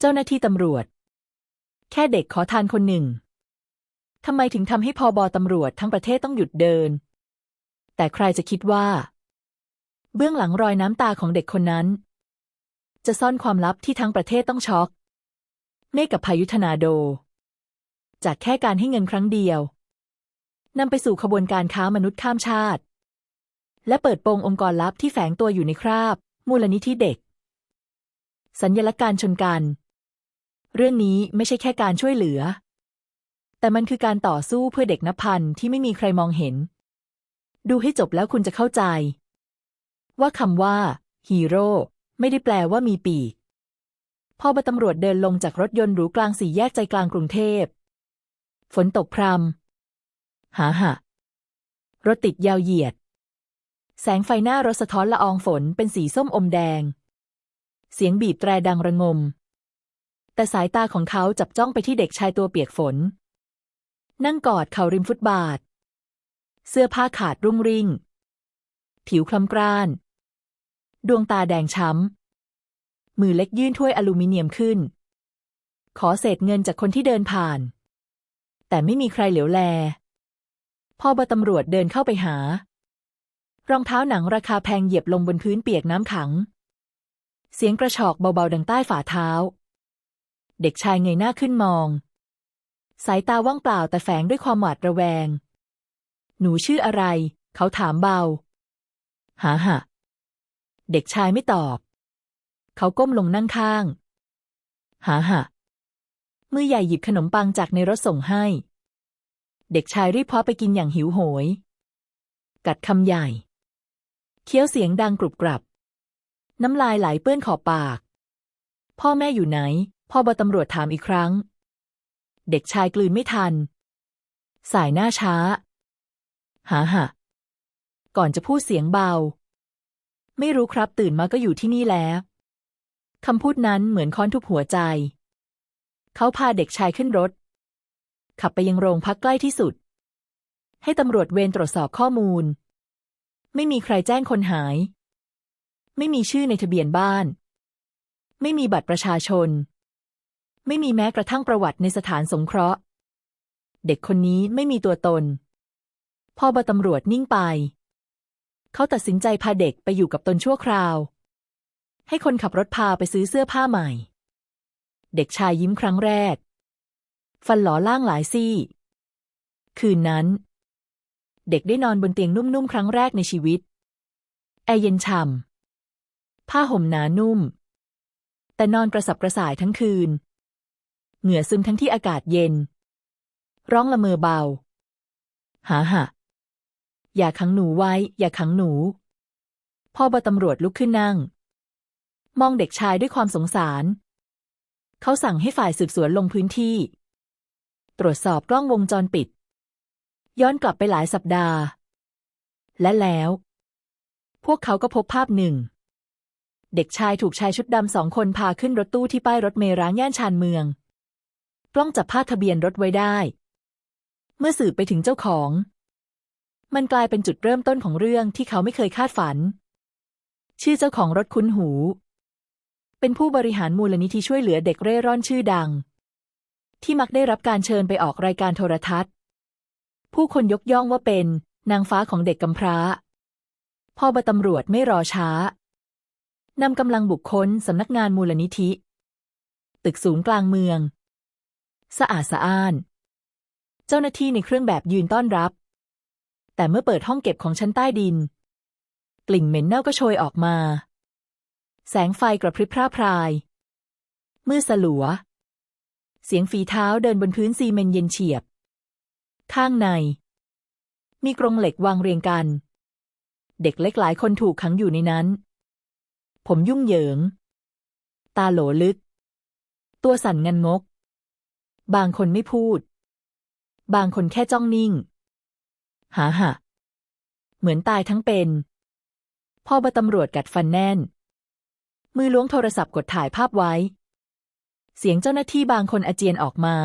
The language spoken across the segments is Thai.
เจ้าหน้าที่ตำรวจ แค่เด็กขอทานคนหนึ่งทำไมถึงทำให้พอบอตำรวจทั้งประเทศต้องหยุดเดิน แต่ใครจะคิดว่า เบื้องหลังรอยน้ำตาของเด็กคนนั้น จะซ่อนความลับที่ทั้งประเทศต้องช็อกเมฆกับพายุทนาโด จากแค่การให้เงินครั้งเดียวนำไปสู่ขบวนการค้ามนุษย์ข้ามชาติ และเปิดโปงองค์กรลับที่แฝงตัวอยู่ในคราบ มูลนิธิเด็ก สัญญลักษณ์การชนกัน เรื่องนี้ไม่ใช่แค่การช่วยเหลือ แต่มันคือการต่อสู้เพื่อเด็กนับพันที่ไม่มีใครมองเห็น ดูให้จบแล้วคุณจะเข้าใจ ว่าคำว่าฮีโร่ไม่ได้แปลว่ามีปีกพอบตำรวจเดินลงจากรถยนต์หรูกลางสี่แยกใจกลางกรุงเทพ ฝนตกพรำหาหะ รถติดยาวเหยียด แสงไฟหน้ารถสะท้อนละอองฝนเป็นสีส้มอมแดง เสียงบีบแตรดังระงม แต่สายตาของเขาจับจ้องไปที่เด็กชายตัวเปียกฝน นั่งกอดเข่าริมฟุตบาท เสื้อผ้าขาดรุ่งริ่ง ผิวคล้ำกร้าน ดวงตาแดงช้ำ มือเล็กยื่นถ้วยอลูมิเนียมขึ้น ขอเศษเงินจากคนที่เดินผ่าน แต่ไม่มีใครเหลียวแลพ่อบตำรวจเดินเข้าไปหา รองเท้าหนังราคาแพงเหยียบลงบนพื้นเปียกน้ำขัง เสียงกระชอกเบาๆดังใต้ฝ่าเท้า เด็กชายเงยหน้าขึ้นมอง สายตาว่างเปล่าแต่แฝงด้วยความหวาดระแวง หนูชื่ออะไร เขาถามเบา หาหะเด็กชายไม่ตอบ เขาก้มลงนั่งข้าง หาหะมือใหญ่หยิบขนมปังจากในรถส่งให้ เด็กชายรีบคว้าไปกินอย่างหิวโหย กัดคำใหญ่ เคี้ยวเสียงดังกรุบกรับ น้ำลายไหลเปื้อนขอบปาก พ่อแม่อยู่ไหน พ่อบตำรวจถามอีกครั้ง เด็กชายกลืนไม่ทัน สายหน้าช้า หาหะก่อนจะพูดเสียงเบา ไม่รู้ครับตื่นมาก็อยู่ที่นี่แล้วคำพูดนั้นเหมือนค้อนทุบหัวใจ เขาพาเด็กชายขึ้นรถ ขับไปยังโรงพักใกล้ที่สุด ให้ตำรวจเวรตรวจสอบข้อมูล ไม่มีใครแจ้งคนหาย ไม่มีชื่อในทะเบียนบ้าน ไม่มีบัตรประชาชน ไม่มีแม้กระทั่งประวัติในสถานสงเคราะห์ เด็กคนนี้ไม่มีตัวตน พ่อบตำรวจนิ่งไป เขาตัดสินใจพาเด็กไปอยู่กับตนชั่วคราว ให้คนขับรถพาไปซื้อเสื้อผ้าใหม่ เด็กชายยิ้มครั้งแรก ฟันหลอล่างหลายซี่ คืนนั้น เด็กได้นอนบนเตียงนุ่มๆครั้งแรกในชีวิต แอร์เย็นฉ่ำผ้าห่มหนานุ่ม แต่นอนกระสับกระส่ายทั้งคืน เหงื่อซึมทั้งที่อากาศเย็น ร้องละเมอเบา หาหะอย่าขังหนูไว้ อย่าขังหนู พ่อบตำรวจลุกขึ้นนั่ง มองเด็กชายด้วยความสงสาร เขาสั่งให้ฝ่ายสืบสวนลงพื้นที่ ตรวจสอบกล้องวงจรปิด ย้อนกลับไปหลายสัปดาห์ และแล้ว พวกเขาก็พบภาพหนึ่ง เด็กชายถูกชายชุดดำสองคนพาขึ้นรถตู้ที่ป้ายรถเมล์ร้างย่านชานเมือง กล้องจับภาพทะเบียนรถไว้ได้ เมื่อสืบไปถึงเจ้าของ มันกลายเป็นจุดเริ่มต้นของเรื่องที่เขาไม่เคยคาดฝัน ชื่อเจ้าของรถคุ้นหู เป็นผู้บริหารมูลนิธิช่วยเหลือเด็กเร่ร่อนชื่อดัง ที่มักได้รับการเชิญไปออกรายการโทรทัศน์ ผู้คนยกย่องว่าเป็นนางฟ้าของเด็กกำพร้าพ่อบตำรวจไม่รอช้า นำกำลังบุคคลสำนักงานมูลนิธิ ตึกสูงกลางเมือง สะอาดสะอ้าน เจ้าหน้าที่ในเครื่องแบบยืนต้อนรับ แต่เมื่อเปิดห้องเก็บของชั้นใต้ดิน กลิ่นเหม็นเน่าก็โชยออกมา แสงไฟกระพริบพร่าพราย มืดสลัว เสียงฝีเท้าเดินบนพื้นซีเมนเย็นเฉียบ ข้างใน มีกรงเหล็กวางเรียงกัน เด็กเล็กหลายคนถูกขังอยู่ในนั้น ผมยุ่งเหยิง ตาโหลลึก ตัวสั่นงันงก บางคนไม่พูด บางคนแค่จ้องนิ่ง หาหะเหมือนตายทั้งเป็น พ่อบตำรวจกัดฟันแน่น มือล้วงโทรศัพท์กดถ่ายภาพไว้ เสียงเจ้าหน้าที่บางคนอาเจียนออกมา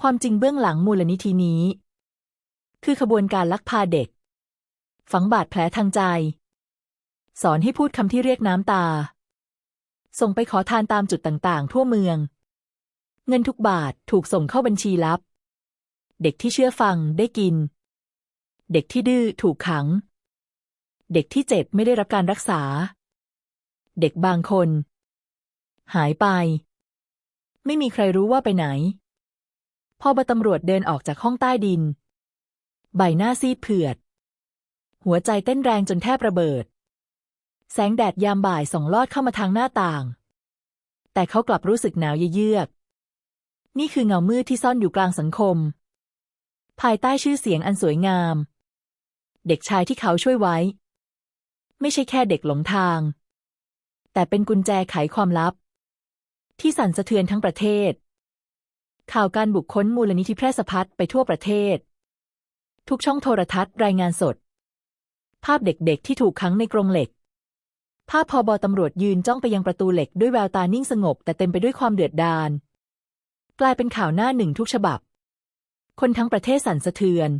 ความจริงเบื้องหลังมูลนิธินี้ คือขบวนการลักพาเด็ก ฝังบาดแผลทางใจ สอนให้พูดคำที่เรียกน้ำตา ส่งไปขอทานตามจุดต่างๆ ทั่วเมือง เงินทุกบาทถูกส่งเข้าบัญชีลับ เด็กที่เชื่อฟังได้กิน เด็กที่ดื้อถูกขัง เด็กที่เจ็บไม่ได้รับการรักษา เด็กบางคน หายไป ไม่มีใครรู้ว่าไปไหนพอบตำรวจเดินออกจากห้องใต้ดิน ใบหน้าซีดเผือด หัวใจเต้นแรงจนแทบระเบิด แสงแดดยามบ่ายส่องลอดเข้ามาทางหน้าต่าง แต่เขากลับรู้สึกหนาวเยือก นี่คือเงามืดที่ซ่อนอยู่กลางสังคม ภายใต้ชื่อเสียงอันสวยงาม เด็กชายที่เขาช่วยไว้ ไม่ใช่แค่เด็กหลงทาง แต่เป็นกุญแจไขความลับ ที่สั่นสะเทือนทั้งประเทศ ข่าวการบุกค้นมูลนิธิแพร่สะพัดไปทั่วประเทศ ทุกช่องโทรทัศน์รายงานสด ภาพเด็กๆที่ถูกขังในกรงเหล็กภาพพอบอตำรวจยืนจ้องไปยังประตูเหล็กด้วยแววตานิ่งสงบ แต่เต็มไปด้วยความเดือดดาล กลายเป็นข่าวหน้าหนึ่งทุกฉบับ คนทั้งประเทศสั่นสะเทือน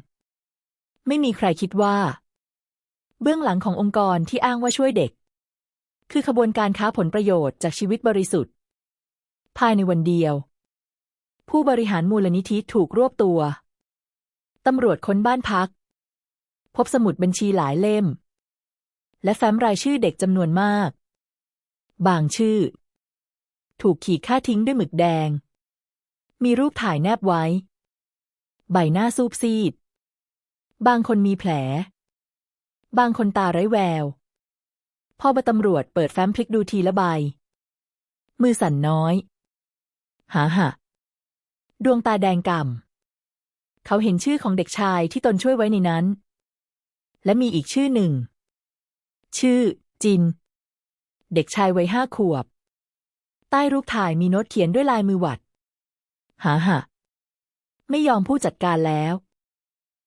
ไม่มีใครคิดว่า เบื้องหลังขององค์กรที่อ้างว่าช่วยเด็ก คือขบวนการค้าผลประโยชน์จากชีวิตบริสุทธิ์ ภายในวันเดียว ผู้บริหารมูลนิธิถูกรวบตัว ตำรวจค้นบ้านพัก พบสมุดบัญชีหลายเล่ม และแฟ้มรายชื่อเด็กจำนวนมาก บางชื่อ ถูกขีดค่าทิ้งด้วยหมึกแดง มีรูปถ่ายแนบไว้ ใบหน้าซูบซีด บางคนมีแผล บางคนตาไร้แวว พอบตำรวจเปิดแฟ้มพลิกดูทีละใบ มือสั่นน้อย หาหะดวงตาแดงก่ำ เขาเห็นชื่อของเด็กชายที่ตนช่วยไว้ในนั้น และมีอีกชื่อหนึ่ง ชื่อ จิน เด็กชายวัยห้าขวบ ใต้รูปถ่ายมีโน้ตเขียนด้วยลายมือหวัด หาหะไม่ยอมผู้จัดการแล้ว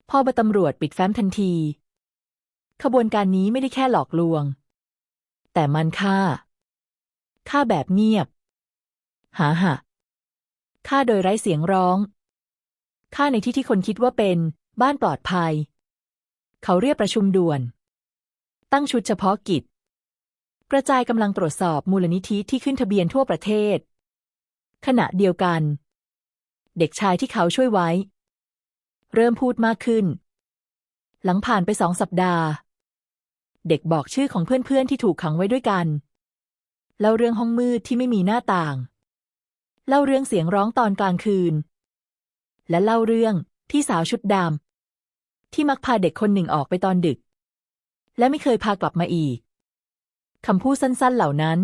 พ่อบตำรวจปิดแฟ้มทันที ขบวนการนี้ไม่ได้แค่หลอกลวง แต่มันฆ่าฆ่าแบบเงียบ หาหะฆ่าโดยไร้เสียงร้องฆ่าในที่ที่คนคิดว่าเป็นบ้านปลอดภัย เขาเรียกประชุมด่วน ตั้งชุดเฉพาะกิจ กระจายกำลังตรวจสอบมูลนิธิที่ขึ้นทะเบียนทั่วประเทศ ขณะเดียวกัน เด็กชายที่เขาช่วยไว้ เริ่มพูดมากขึ้น หลังผ่านไปสองสัปดาห์ เด็กบอกชื่อของเพื่อนๆที่ถูกขังไว้ด้วยกันเล่าเรื่องห้องมืดที่ไม่มีหน้าต่าง เล่าเรื่องเสียงร้องตอนกลางคืน และเล่าเรื่องที่สาวชุดดำที่มักพาเด็กคนหนึ่งออกไปตอนดึก และไม่เคยพากลับมาอีกคำพูดสั้นๆเหล่านั้น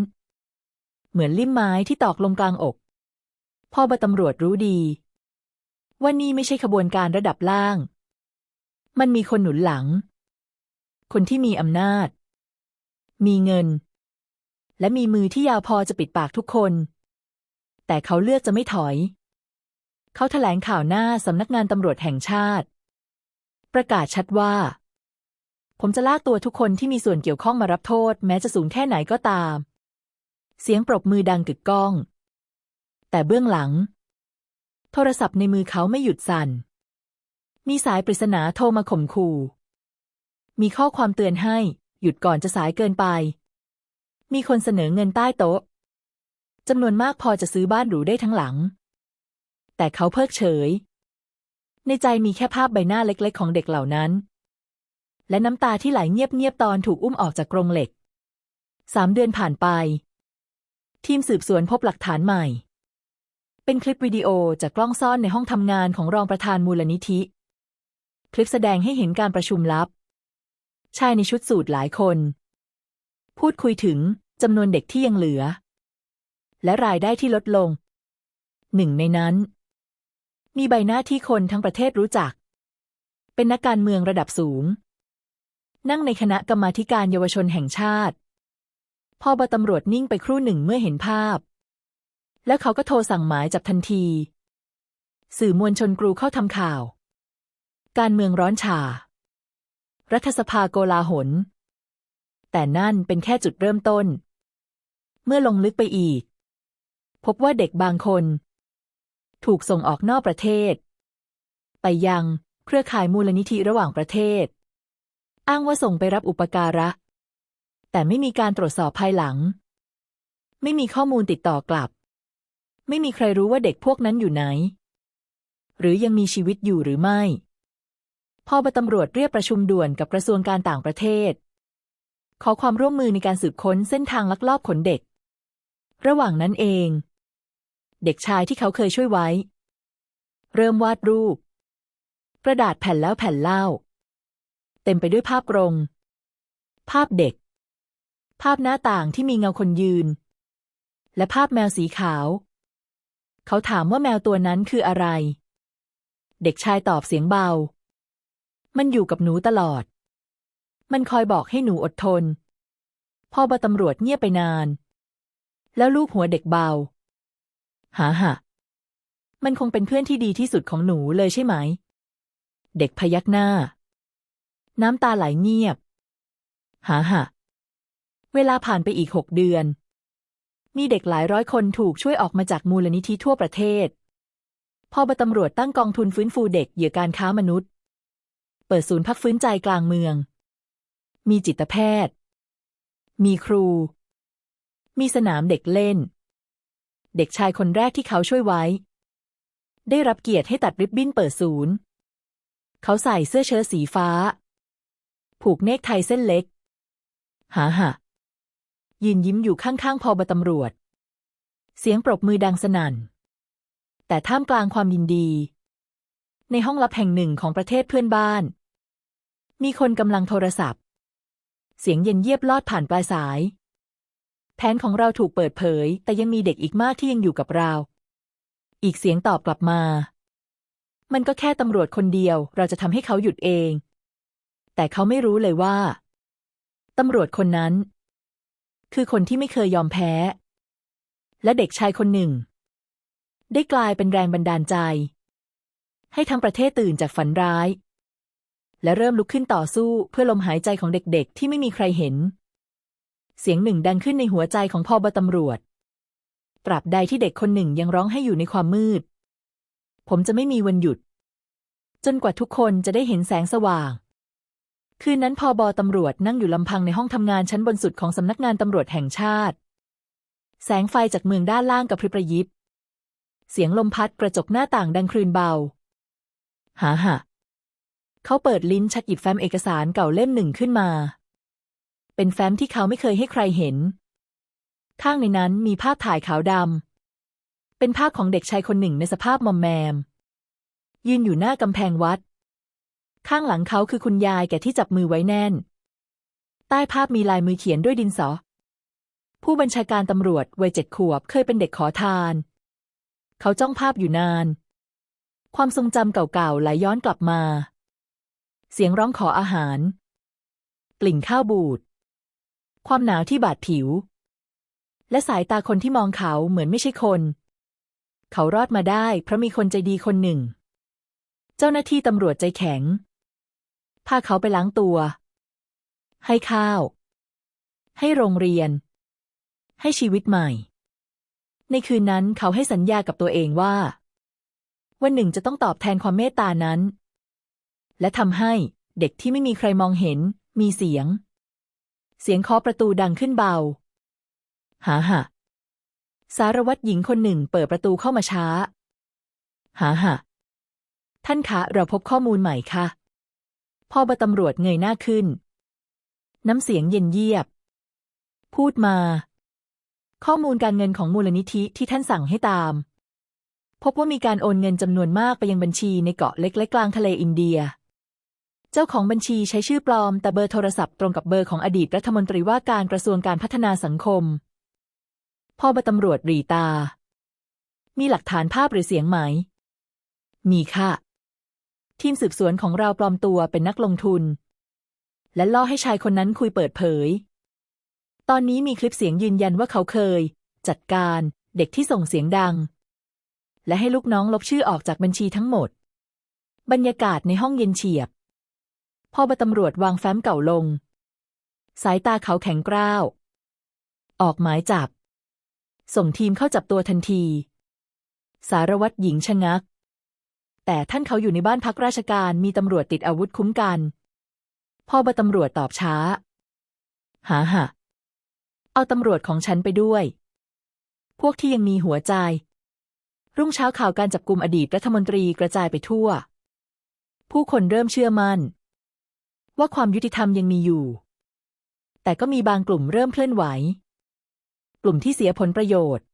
เหมือนลิ่มไม้ที่ตอกลงกลางอก พ่อบตำรวจรู้ดี ว่านี่ไม่ใช่ขบวนการระดับล่าง มันมีคนหนุนหลัง คนที่มีอำนาจ มีเงิน และมีมือที่ยาวพอจะปิดปากทุกคน แต่เขาเลือกจะไม่ถอย เขาแถลงข่าวหน้าสำนักงานตำรวจแห่งชาติ ประกาศชัดว่า ผมจะลากตัวทุกคนที่มีส่วนเกี่ยวข้องมารับโทษ แม้จะสูงแค่ไหนก็ตาม เสียงปรบมือดังกึกก้อง แต่เบื้องหลัง โทรศัพท์ในมือเขาไม่หยุดสั่น มีสายปริศนาโทรมาข่มขู่ มีข้อความเตือนให้ หยุดก่อนจะสายเกินไป มีคนเสนอเงินใต้โต๊ะจำนวนมากพอจะซื้อบ้านหรูได้ทั้งหลัง แต่เขาเพิกเฉย ในใจมีแค่ภาพใบหน้าเล็กๆ ของเด็กเหล่านั้น และน้ำตาที่ไหลเงียบๆตอนถูกอุ้มออกจากกรงเหล็กสามเดือนผ่านไป ทีมสืบสวนพบหลักฐานใหม่ เป็นคลิปวิดีโอจากกล้องซ่อนในห้องทำงานของรองประธานมูลนิธิ คลิปแสดงให้เห็นการประชุมลับ ชายในชุดสูทหลายคน พูดคุยถึงจำนวนเด็กที่ยังเหลือ และรายได้ที่ลดลง หนึ่งในนั้น มีใบหน้าที่คนทั้งประเทศรู้จัก เป็นนักการเมืองระดับสูง นั่งในคณะกรรมาการเยาวชนแห่งชาติพอบตำรวจนิ่งไปครู่หนึ่งเมื่อเห็นภาพ แล้วเขาก็โทรสั่งหมายจับทันที สื่อมวลชนกรูเข้าทำข่าว การเมืองร้อนฉารัฐสภาโกลาหล แต่นั่นเป็นแค่จุดเริ่มต้น เมื่อลงลึกไปอีก พบว่าเด็กบางคน ถูกส่งออกนอกประเทศ ไปยังเครือข่ายมูลนิธิระหว่างประเทศ อ้างว่าส่งไปรับอุปการะ แต่ไม่มีการตรวจสอบภายหลัง ไม่มีข้อมูลติดต่อกลับ ไม่มีใครรู้ว่าเด็กพวกนั้นอยู่ไหน หรือยังมีชีวิตอยู่หรือไม่ พอบตำรวจเรียกประชุมด่วนกับกระทรวงการต่างประเทศ ขอความร่วมมือในการสืบค้นเส้นทางลักลอบขนเด็ก ระหว่างนั้นเอง เด็กชายที่เขาเคยช่วยไว้ เริ่มวาดรูป กระดาษแผ่นแล้วแผ่นเล่า เต็มไปด้วยภาพกรง ภาพเด็ก ภาพหน้าต่างที่มีเงาคนยืน และภาพแมวสีขาว เขาถามว่าแมวตัวนั้นคืออะไร เด็กชายตอบเสียงเบา มันอยู่กับหนูตลอด มันคอยบอกให้หนูอดทน พ่อบตำรวจเงียบไปนาน แล้วลูบหัวเด็กเบา หาหะมันคงเป็นเพื่อนที่ดีที่สุดของหนูเลยใช่ไหม เด็กพยักหน้า น้ำตาไหลเงียบ หาหะเวลาผ่านไปอีกหกเดือน มีเด็กหลายร้อยคนถูกช่วยออกมาจากมูลนิธิทั่วประเทศ พอบตำรวจตั้งกองทุนฟื้นฟูเด็กเหยื่อการค้ามนุษย์ เปิดศูนย์พักฟื้นใจกลางเมือง มีจิตแพทย์ มีครู มีสนามเด็กเล่น เด็กชายคนแรกที่เขาช่วยไว้ ได้รับเกียรติให้ตัดริบบิ้นเปิดศูนย์ เขาใส่เสื้อเชิ้ตสีฟ้า ผูกเนกไทเส้นเล็ก หาหะ ยืนยิ้มอยู่ข้างๆพอบตำรวจ เสียงปรบมือดังสนั่น แต่ท่ามกลางความยินดี ในห้องลับแห่งหนึ่งของประเทศเพื่อนบ้าน มีคนกำลังโทรศัพท์ เสียงเย็นเยียบลอดผ่านปลายสาย แผนของเราถูกเปิดเผย แต่ยังมีเด็กอีกมากที่ยังอยู่กับเรา อีกเสียงตอบกลับมา มันก็แค่ตำรวจคนเดียว เราจะทำให้เขาหยุดเอง แต่เขาไม่รู้เลยว่าตำรวจคนนั้น คือคนที่ไม่เคยยอมแพ้ และเด็กชายคนหนึ่ง ได้กลายเป็นแรงบันดาลใจ ให้ทั้งประเทศตื่นจากฝันร้าย และเริ่มลุกขึ้นต่อสู้เพื่อลมหายใจของเด็กๆ ที่ไม่มีใครเห็น เสียงหนึ่งดังขึ้นในหัวใจของพ่อบตำรวจ ตราบใดที่เด็กคนหนึ่งยังร้องให้อยู่ในความมืด ผมจะไม่มีวันหยุด จนกว่าทุกคนจะได้เห็นแสงสว่าง คืนนั้นพอบอตำรวจนั่งอยู่ลำพังในห้องทำงานชั้นบนสุดของสำนักงานตำรวจแห่งชาติ แสงไฟจากเมืองด้านล่างกับพริบระยิบ เสียงลมพัดกระจกหน้าต่างดังครืนเบา หาหะเขาเปิดลิ้นชักหยิบแฟ้มเอกสารเก่าเล่มหนึ่งขึ้นมา เป็นแฟ้มที่เขาไม่เคยให้ใครเห็น ข้างในนั้นมีภาพถ่ายขาวดำเป็นภาพของเด็กชายคนหนึ่งในสภาพมอมแมม ยืนอยู่หน้ากำแพงวัด ข้างหลังเขาคือคุณยายแก่ที่จับมือไว้แน่น ใต้ภาพมีลายมือเขียนด้วยดินสอ ผู้บัญชาการตำรวจวัยเจ็ดขวบเคยเป็นเด็กขอทาน เขาจ้องภาพอยู่นาน ความทรงจำเก่าๆไหลย้อนกลับมา เสียงร้องขออาหาร กลิ่นข้าวบูด ความหนาวที่บาดผิว และสายตาคนที่มองเขาเหมือนไม่ใช่คน เขารอดมาได้เพราะมีคนใจดีคนหนึ่ง เจ้าหน้าที่ตำรวจใจแข็ง พาเขาไปล้างตัว ให้ข้าว ให้โรงเรียน ให้ชีวิตใหม่ ในคืนนั้นเขาให้สัญญากับตัวเองว่า วันหนึ่งจะต้องตอบแทนความเมตตานั้น และทำให้เด็กที่ไม่มีใครมองเห็น มีเสียง เสียงเคาะประตูดังขึ้นเบา หาหะสารวัตรหญิงคนหนึ่งเปิดประตูเข้ามาช้า หาหะท่านคะ เราพบข้อมูลใหม่ค่ะ พ่อบตำรวจเงยหน้าขึ้น น้ำเสียงเย็นเยียบ พูดมา ข้อมูลการเงินของมูลนิธิที่ท่านสั่งให้ตาม พบว่ามีการโอนเงินจำนวนมากไปยังบัญชีในเกาะเล็กและกลางทะเลอินเดีย เจ้าของบัญชีใช้ชื่อปลอม แต่เบอร์โทรศัพท์ตรงกับเบอร์ของอดีตรัฐมนตรีว่าการกระทรวงการพัฒนาสังคม พ่อบตำรวจรีตา มีหลักฐานภาพหรือเสียงไหม มีค่ะ ทีมสืบสวนของเราปลอมตัวเป็นนักลงทุน และล่อให้ชายคนนั้นคุยเปิดเผย ตอนนี้มีคลิปเสียงยืนยันว่าเขาเคย จัดการเด็กที่ส่งเสียงดัง และให้ลูกน้องลบชื่อออกจากบัญชีทั้งหมด บรรยากาศในห้องเย็นเฉียบพ่อบตำรวจวางแฟ้มเก่าลง สายตาเขาแข็งกร้าว ออกหมายจับ ส่งทีมเข้าจับตัวทันที สารวัตรหญิงชะงัก แต่ท่านเขาอยู่ในบ้านพักราชการมีตำรวจติดอาวุธคุ้มกันพ่อบตำรวจตอบช้า หาหะเอาตำรวจของฉันไปด้วย พวกที่ยังมีหัวใจ รุ่งเช้าข่าวการจับกลุ่มอดีตรัฐมนตรีกระจายไปทั่ว ผู้คนเริ่มเชื่อมั่น ว่าความยุติธรรมยังมีอยู่ แต่ก็มีบางกลุ่มเริ่มเคลื่อนไหว กลุ่มที่เสียผลประโยชน์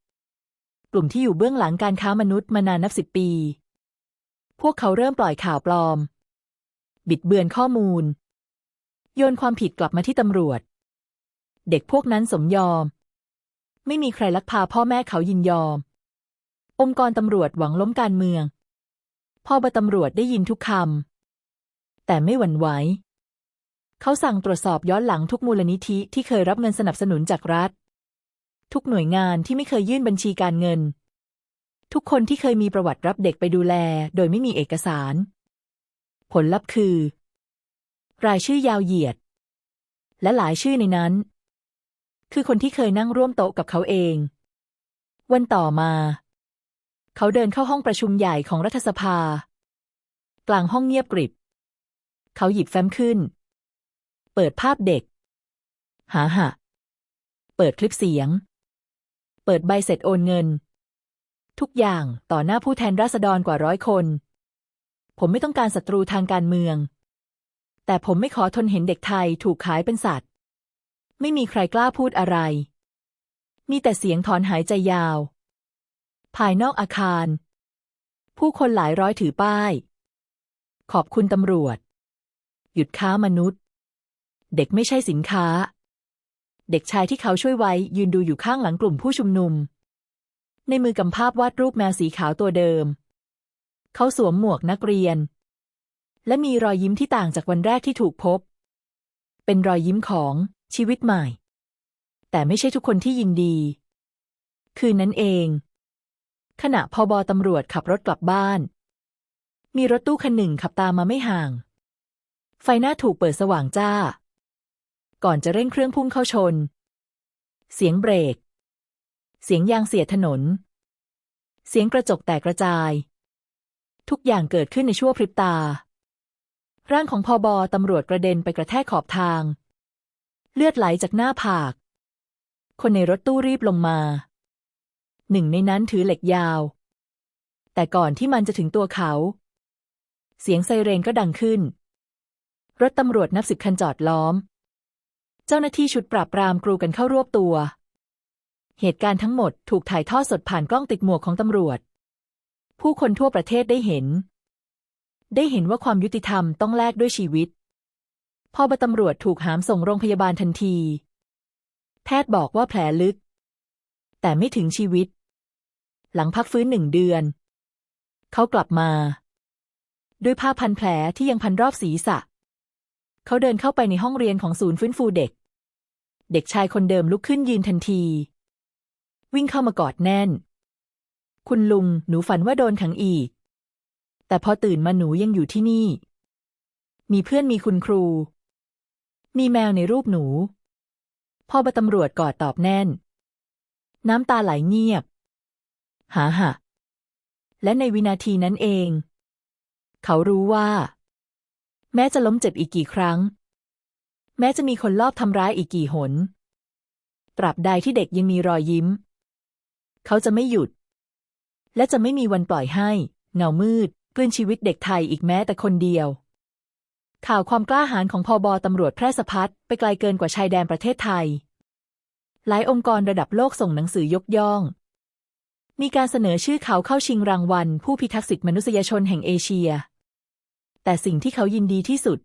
กลุ่มที่อยู่เบื้องหลังการค้ามนุษย์มานานนับสิบปี พวกเขาเริ่มปล่อยข่าวปลอม บิดเบือนข้อมูล โยนความผิดกลับมาที่ตำรวจ เด็กพวกนั้นสมยอม ไม่มีใครลักพาพ่อแม่เขายินยอม องค์กรตำรวจหวังล้มการเมืองพ่อบตำรวจได้ยินทุกคำแต่ไม่หวั่นไหวเขาสั่งตรวจสอบย้อนหลังทุกมูลนิธิที่เคยรับเงินสนับสนุนจากรัฐ ทุกหน่วยงานที่ไม่เคยยื่นบัญชีการเงิน ทุกคนที่เคยมีประวัติรับเด็กไปดูแล โดยไม่มีเอกสาร ผลลัพธ์คือ รายชื่อยาวเหยียด และหลายชื่อในนั้น คือคนที่เคยนั่งร่วมโต๊ะกับเขาเอง วันต่อมา เขาเดินเข้าห้องประชุมใหญ่ของรัฐสภา กลางห้องเงียบกริบ เขาหยิบแฟ้มขึ้น เปิดภาพเด็ก หาหะ เปิดคลิปเสียง เปิดใบเสร็จโอนเงิน ทุกอย่างต่อหน้าผู้แทนราษฎรกว่าร้อยคน ผมไม่ต้องการศัตรูทางการเมือง แต่ผมไม่ขอทนเห็นเด็กไทยถูกขายเป็นสัตว์ ไม่มีใครกล้าพูดอะไร มีแต่เสียงถอนหายใจยาว ภายนอกอาคาร ผู้คนหลายร้อยถือป้าย ขอบคุณตำรวจ หยุดค้ามนุษย์ เด็กไม่ใช่สินค้า เด็กชายที่เขาช่วยไว้ยืนดูอยู่ข้างหลังกลุ่มผู้ชุมนุม ในมือกำภาพวาดรูปแมวสีขาวตัวเดิม เขาสวมหมวกนักเรียน และมีรอยยิ้มที่ต่างจากวันแรกที่ถูกพบ เป็นรอยยิ้มของชีวิตใหม่ แต่ไม่ใช่ทุกคนที่ยินดี คืนนั้นเอง ขณะพอบอตำรวจขับรถกลับบ้าน มีรถตู้คันหนึ่งขับตามมาไม่ห่าง ไฟหน้าถูกเปิดสว่างจ้า ก่อนจะเร่งเครื่องพุ่งเข้าชน เสียงเบรก เสียงยางเสียดถนน เสียงกระจกแตกกระจาย ทุกอย่างเกิดขึ้นในชั่วพริบตา ร่างของพอบอตำรวจกระเด็นไปกระแทกขอบทาง เลือดไหลจากหน้าผาก คนในรถตู้รีบลงมา หนึ่งในนั้นถือเหล็กยาว แต่ก่อนที่มันจะถึงตัวเขา เสียงไซเรนก็ดังขึ้น รถตำรวจนับสิบคันจอดล้อม เจ้าหน้าที่ชุดปราบปรามกรูกันเข้ารวบตัว เหตุการณ์ทั้งหมดถูกถ่ายทอดสดผ่านกล้องติดหมวกของตำรวจ ผู้คนทั่วประเทศได้เห็น ได้เห็นว่าความยุติธรรมต้องแลกด้วยชีวิต พอบตำรวจถูกหามส่งโรงพยาบาลทันที แพทย์บอกว่าแผลลึก แต่ไม่ถึงชีวิต หลังพักฟื้นหนึ่งเดือน เขากลับมา ด้วยผ้าพันแผลที่ยังพันรอบศีรษะ เขาเดินเข้าไปในห้องเรียนของศูนย์ฟื้นฟูเด็ก เด็กชายคนเดิมลุกขึ้นยืนทันที วิ่งเข้ามากอดแน่น คุณลุง หนูฝันว่าโดนขังอีก แต่พอตื่นมาหนูยังอยู่ที่นี่ มีเพื่อนมีคุณครู มีแมวในรูปหนู พ่อบตำรวจกอดตอบแน่น น้ำตาไหลเงียบ หาหะและในวินาทีนั้นเอง เขารู้ว่า แม้จะล้มเจ็บอีกกี่ครั้ง แม้จะมีคนลอบทำร้ายอีกกี่หน ตราบใดที่เด็กยังมีรอยยิ้ม เขาจะไม่หยุด และจะไม่มีวันปล่อยให้ เงามืดกลืนชีวิตเด็กไทยอีกแม้แต่คนเดียว ข่าวความกล้าหาญของพอบอตำรวจแพร่สะพัดไปไกลเกินกว่าชายแดนประเทศไทย หลายองค์กรระดับโลกส่งหนังสือยกย่อง มีการเสนอชื่อเขาเข้าชิงรางวัล ผู้พิทักษ์สิทธิมนุษยชนแห่งเอเชีย แต่สิ่งที่เขายินดีที่สุด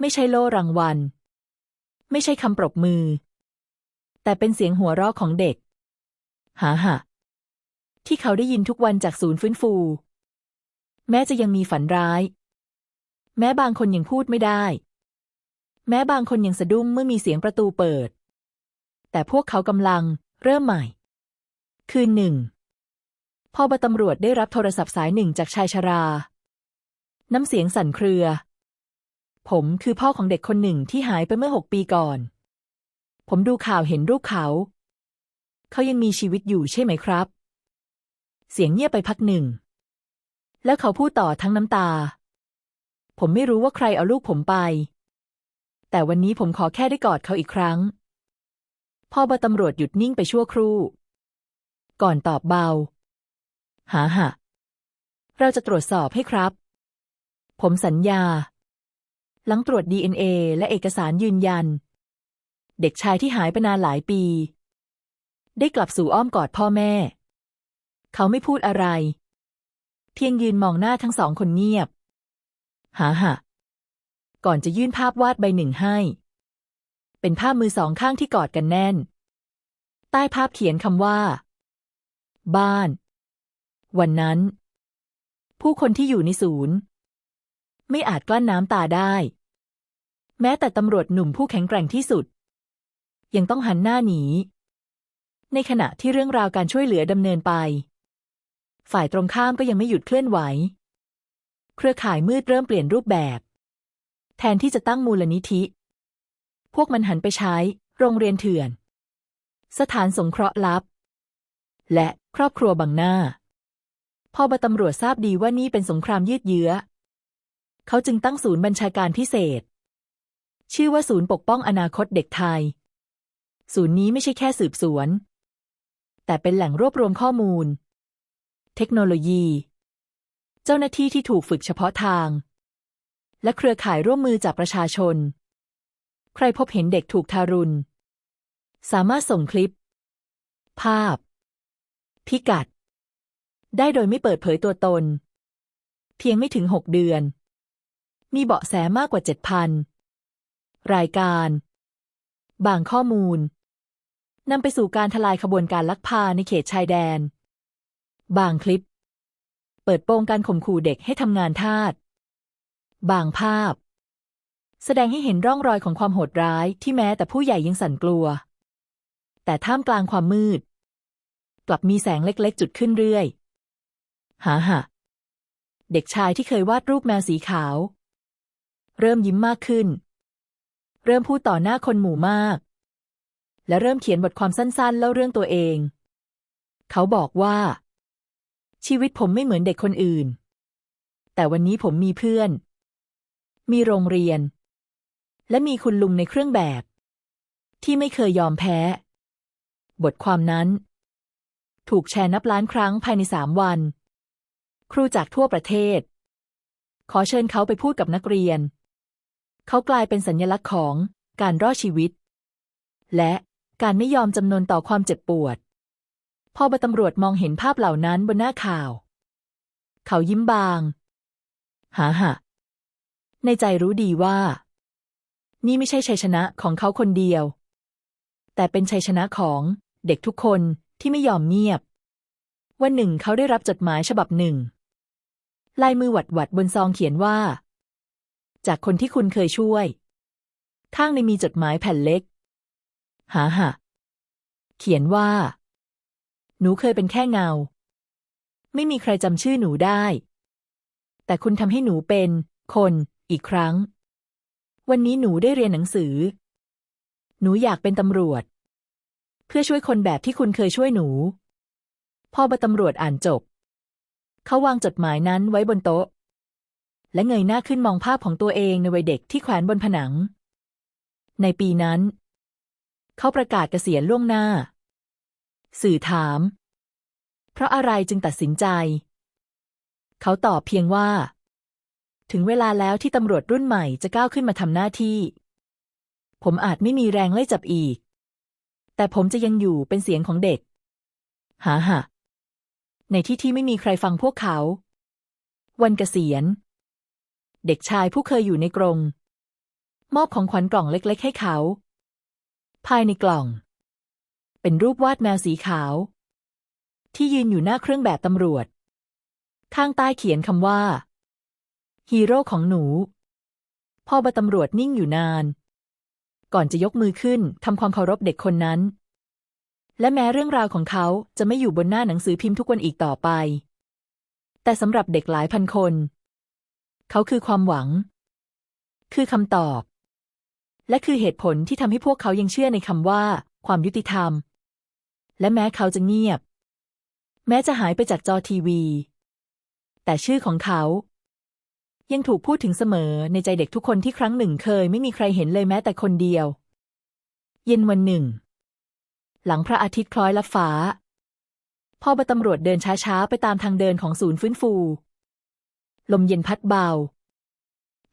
ไม่ใช่โล่รางวัล ไม่ใช่คำปรบมือ แต่เป็นเสียงหัวเราะของเด็ก หาหะที่เขาได้ยินทุกวันจากศูนย์ฟื้นฟู แม้จะยังมีฝันร้าย แม้บางคนยังพูดไม่ได้ แม้บางคนยังสะดุ้งเมื่อมีเสียงประตูเปิด แต่พวกเขากำลังเริ่มใหม่ คืนหนึ่งพ่อบตำรวจได้รับโทรศัพท์สายหนึ่งจากชายชรา น้ำเสียงสั่นเครือ ผมคือพ่อของเด็กคนหนึ่งที่หายไปเมื่อหกปีก่อน ผมดูข่าวเห็นรูปเขา เขายังมีชีวิตอยู่ใช่ไหมครับ เสียงเงียบไปพักหนึ่ง แล้วเขาพูดต่อทั้งน้ำตา ผมไม่รู้ว่าใครเอาลูกผมไป แต่วันนี้ผมขอแค่ได้กอดเขาอีกครั้ง พ่อบตำรวจหยุดนิ่งไปชั่วครู่ ก่อนตอบเบา หาหะเราจะตรวจสอบให้ครับ ผมสัญญา หลังตรวจ DNA และเอกสารยืนยัน เด็กชายที่หายไปนานหลายปี ได้กลับสู่อ้อมกอดพ่อแม่ เขาไม่พูดอะไร เพียงยืนมองหน้าทั้งสองคนเงียบ หาหะก่อนจะยื่นภาพวาดใบหนึ่งให้ เป็นภาพมือสองข้างที่กอดกันแน่น ใต้ภาพเขียนคำว่า บ้าน วันนั้น ผู้คนที่อยู่ในศูนย์ ไม่อาจกลั้นน้ำตาได้ แม้แต่ตำรวจหนุ่มผู้แข็งแกร่งที่สุด ยังต้องหันหน้าหนี ในขณะที่เรื่องราวการช่วยเหลือดำเนินไป ฝ่ายตรงข้ามก็ยังไม่หยุดเคลื่อนไหว เครือข่ายมืดเริ่มเปลี่ยนรูปแบบ แทนที่จะตั้งมูลนิธิ พวกมันหันไปใช้ โรงเรียนเถื่อน สถานสงเคราะห์ลับ และครอบครัวบังหน้า พอบตำรวจทราบดีว่านี่เป็นสงครามยืดเยื้อ เขาจึงตั้งศูนย์บัญชาการพิเศษ ชื่อว่าศูนย์ปกป้องอนาคตเด็กไทยศูนย์นี้ไม่ใช่แค่สืบสวน แต่เป็นแหล่งรวบรวมข้อมูล เทคโนโลยี เจ้าหน้าที่ที่ถูกฝึกเฉพาะทาง และเครือข่ายร่วมมือจากประชาชน ใครพบเห็นเด็กถูกทารุณ สามารถส่งคลิป ภาพ พิกัด ได้โดยไม่เปิดเผยตัวตน เพียงไม่ถึงหกเดือน มีเบาะแสมากกว่าเจ็ดพันรายการ บางข้อมูล นำไปสู่การทลายขบวนการลักพาในเขตชายแดน บางคลิป เปิดโปงการข่มขู่เด็กให้ทำงานทาส บางภาพ แสดงให้เห็นร่องรอยของความโหดร้ายที่แม้แต่ผู้ใหญ่ยังสั่นกลัว แต่ท่ามกลางความมืด กลับมีแสงเล็กๆ จุดขึ้นเรื่อย หาหะเด็กชายที่เคยวาดรูปแมวสีขาว เริ่มยิ้มมากขึ้น เริ่มพูดต่อหน้าคนหมู่มาก และเริ่มเขียนบทความสั้นๆ เล่าเรื่องตัวเอง เขาบอกว่า ชีวิตผมไม่เหมือนเด็กคนอื่น แต่วันนี้ผมมีเพื่อน มีโรงเรียน และมีคุณลุงในเครื่องแบบ ที่ไม่เคยยอมแพ้ บทความนั้น ถูกแชร์นับล้านครั้งภายในสามวัน ครูจากทั่วประเทศ ขอเชิญเขาไปพูดกับนักเรียน เขากลายเป็นสัญลักษณ์ของการรอดชีวิต และ การไม่ยอมจำนนต่อความเจ็บปวด พอบตำรวจมองเห็นภาพเหล่านั้นบนหน้าข่าว เขายิ้มบาง หาหะ ในใจรู้ดีว่า นี่ไม่ใช่ชัยชนะของเขาคนเดียว แต่เป็นชัยชนะของเด็กทุกคนที่ไม่ยอมเงียบ วันหนึ่งเขาได้รับจดหมายฉบับหนึ่ง ลายมือหวัดหวัดบนซองเขียนว่า จากคนที่คุณเคยช่วย ข้างในมีจดหมายแผ่นเล็ก หาหะเขียนว่า หนูเคยเป็นแค่เงา ไม่มีใครจำชื่อหนูได้ แต่คุณทำให้หนูเป็นคนอีกครั้ง วันนี้หนูได้เรียนหนังสือ หนูอยากเป็นตำรวจ เพื่อช่วยคนแบบที่คุณเคยช่วยหนู พ่อบตำรวจอ่านจบ เขาวางจดหมายนั้นไว้บนโต๊ะ และเงยหน้าขึ้นมองภาพของตัวเองในวัยเด็กที่แขวนบนผนัง ในปีนั้น เขาประกาศเกษียณล่วงหน้า สื่อถาม เพราะอะไรจึงตัดสินใจ เขาตอบเพียงว่า ถึงเวลาแล้วที่ตำรวจรุ่นใหม่จะก้าวขึ้นมาทำหน้าที่ ผมอาจไม่มีแรงไล่จับอีก แต่ผมจะยังอยู่เป็นเสียงของเด็ก หาหะในที่ที่ไม่มีใครฟังพวกเขา วันเกษียณ เด็กชายผู้เคยอยู่ในกรง มอบของขวัญกล่องเล็ก ๆ ให้เขา ภายในกล่อง เป็นรูปวาดแมวสีขาว ที่ยืนอยู่หน้าเครื่องแบบตำรวจ ข้างใต้เขียนคำว่า ฮีโร่ของหนู พ่อบตำรวจนิ่งอยู่นาน ก่อนจะยกมือขึ้นทำความเคารพเด็กคนนั้น และแม้เรื่องราวของเขาจะไม่อยู่บนหน้าหนังสือพิมพ์ทุกวันอีกต่อไป แต่สำหรับเด็กหลายพันคน เขาคือความหวัง คือคำตอบ และคือเหตุผลที่ทำให้พวกเขายังเชื่อในคำว่า ความยุติธรรม และแม้เขาจะเงียบ แม้จะหายไปจากจอทีวี แต่ชื่อของเขา ยังถูกพูดถึงเสมอในใจเด็กทุกคนที่ครั้งหนึ่งเคยไม่มีใครเห็นเลยแม้แต่คนเดียว เย็นวันหนึ่ง หลังพระอาทิตย์คล้อยลับฟ้าพ่อบตำรวจเดินช้าๆ ไปตามทางเดินของศูนย์ฟื้นฟู ลมเย็นพัดเบา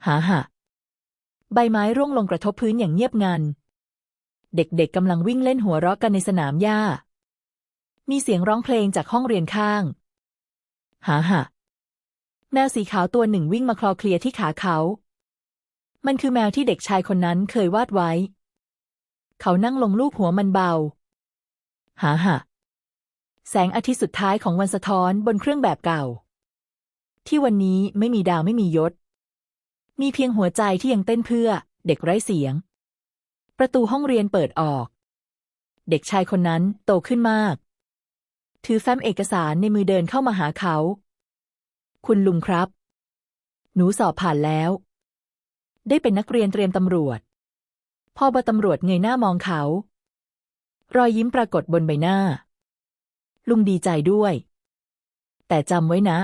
หาหะ ใบไม้ร่วงลงกระทบพื้นอย่างเงียบงัน เด็กๆกำลังวิ่งเล่นหัวเราะกันในสนามหญ้า มีเสียงร้องเพลงจากห้องเรียนข้าง หาหะแมวสีขาวตัวหนึ่งวิ่งมาคลอเคลียที่ขาเขา มันคือแมวที่เด็กชายคนนั้นเคยวาดไว้ เขานั่งลงลูบหัวมันเบา หาหะแสงอาทิตย์สุดท้ายของวันสะท้อนบนเครื่องแบบเก่า ที่วันนี้ไม่มีดาวไม่มียศ มีเพียงหัวใจที่ยังเต้นเพื่อ เด็กไร้เสียง ประตูห้องเรียนเปิดออก เด็กชายคนนั้นโตขึ้นมาก ถือแฟ้มเอกสารในมือเดินเข้ามาหาเขา คุณลุงครับ หนูสอบผ่านแล้ว ได้เป็นนักเรียนเตรียมตำรวจ พ่อบตำรวจเงยหน้ามองเขา รอยยิ้มปรากฏบนใบหน้า ลุงดีใจด้วย แต่จำไว้นะ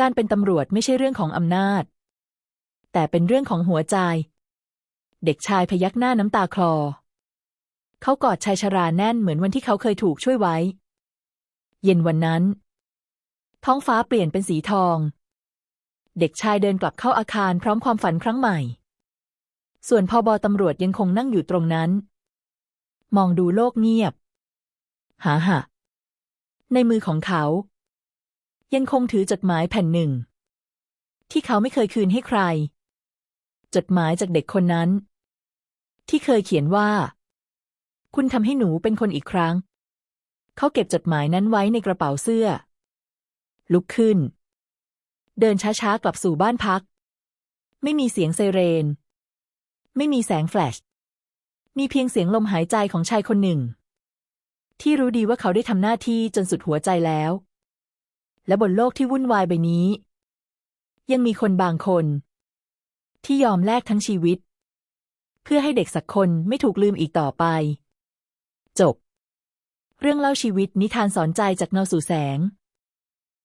การเป็นตำรวจไม่ใช่เรื่องของอำนาจ แต่เป็นเรื่องของหัวใจ เด็กชายพยักหน้าน้ำตาคลอ เขากอดชายชราแน่นเหมือนวันที่เขาเคยถูกช่วยไว้ เย็นวันนั้น ท้องฟ้าเปลี่ยนเป็นสีทอง เด็กชายเดินกลับเข้าอาคารพร้อมความฝันครั้งใหม่ ส่วนพอบอตำรวจยังคงนั่งอยู่ตรงนั้น มองดูโลกเงียบ หาหะในมือของเขา ยังคงถือจดหมายแผ่นหนึ่ง ที่เขาไม่เคยคืนให้ใคร จดหมายจากเด็กคนนั้น ที่เคยเขียนว่า คุณทำให้หนูเป็นคนอีกครั้ง เขาเก็บจดหมายนั้นไว้ในกระเป๋าเสื้อ ลุกขึ้น เดินช้าๆ กลับสู่บ้านพัก ไม่มีเสียงไซเรน ไม่มีแสงแฟลช มีเพียงเสียงลมหายใจของชายคนหนึ่ง ที่รู้ดีว่าเขาได้ทำหน้าที่จนสุดหัวใจแล้ว และบนโลกที่วุ่นวายใบนี้ ยังมีคนบางคน ที่ยอมแลกทั้งชีวิต เพื่อให้เด็กสักคนไม่ถูกลืมอีกต่อไป จบ เรื่องเล่าชีวิตนิทานสอนใจจากเงาสู่แสง